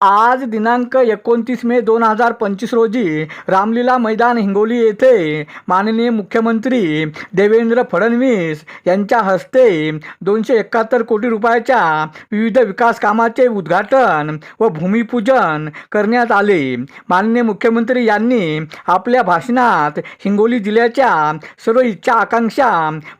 आज दिनांक एकोणतीस मे दोन हजार पंचवीस रोजी रामलीला मैदान हिंगोली येथे माननीय मुख्यमंत्री देवेंद्र फडणवीस यांच्या हस्ते दोनशे एकाहत्तर कोटी रुपयाच्या विविध विकास कामाचे उद्घाटन व भूमिपूजन करण्यात आले. माननीय मुख्यमंत्री यांनी आपल्या भाषणात हिंगोली जिल्ह्याच्या सर्व इच्छा आकांक्षा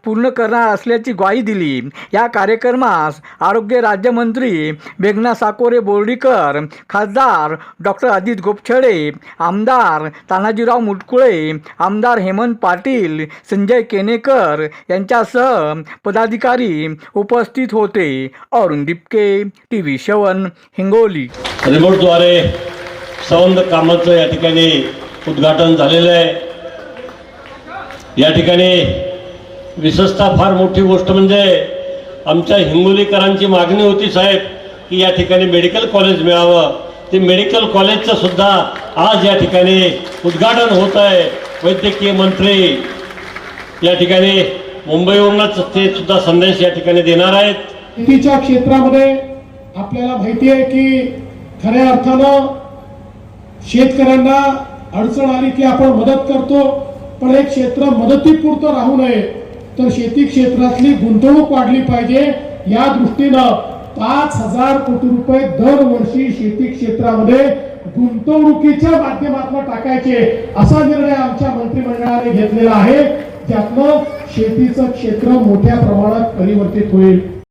पूर्ण करणार असल्याची ग्वाही दिली. या कार्यक्रमास आरोग्य राज्यमंत्री मेघना साकोरे बोर्डीकर खासदार डॉक्टर अजित गोपछडे आमदार तानाजीराव मुटकुळे आमदार हेमंत पाटील संजय केनेकर यांच्यासह पदाधिकारी उपस्थित होते. अरुण दिपके टी व्ही शवन हिंगोली. रिमोटद्वारे संबंध कामाचं या ठिकाणी उद्घाटन झालेलं आहे. या ठिकाणी विशेषतः फार मोठी गोष्ट म्हणजे आमच्या हिंगोलीकरांची मागणी होती साहेब. की या ठिकाणी मेडिकल कॉलेज मिळावं. ते मेडिकल कॉलेजचं सुद्धा आज या ठिकाणी उद्घाटन होत आहे. वैद्यकीय मंत्री या ठिकाणी मुंबईवरूनच ते सुद्धा संदेश या ठिकाणी देणार आहेत. शेतीच्या क्षेत्रामध्ये आपल्याला माहिती आहे की खऱ्या अर्थानं शेतकऱ्यांना अडचण आली की आपण मदत करतो पण हे क्षेत्र मदतीपुरतं राहू नये. तर शेती क्षेत्रातली गुंतवणूक वाढली पाहिजे या दृष्टीनं पाच हजार कोटी रुपये दरवर्षी शेती क्षेत्रामध्ये गुंतवणुकीच्या माध्यमातून टाकायचे असा निर्णय आमच्या मंत्रिमंडळाने घेतलेला आहे. ज्यातनं शेतीचं क्षेत्र मोठ्या प्रमाणात परिवर्तित होईल.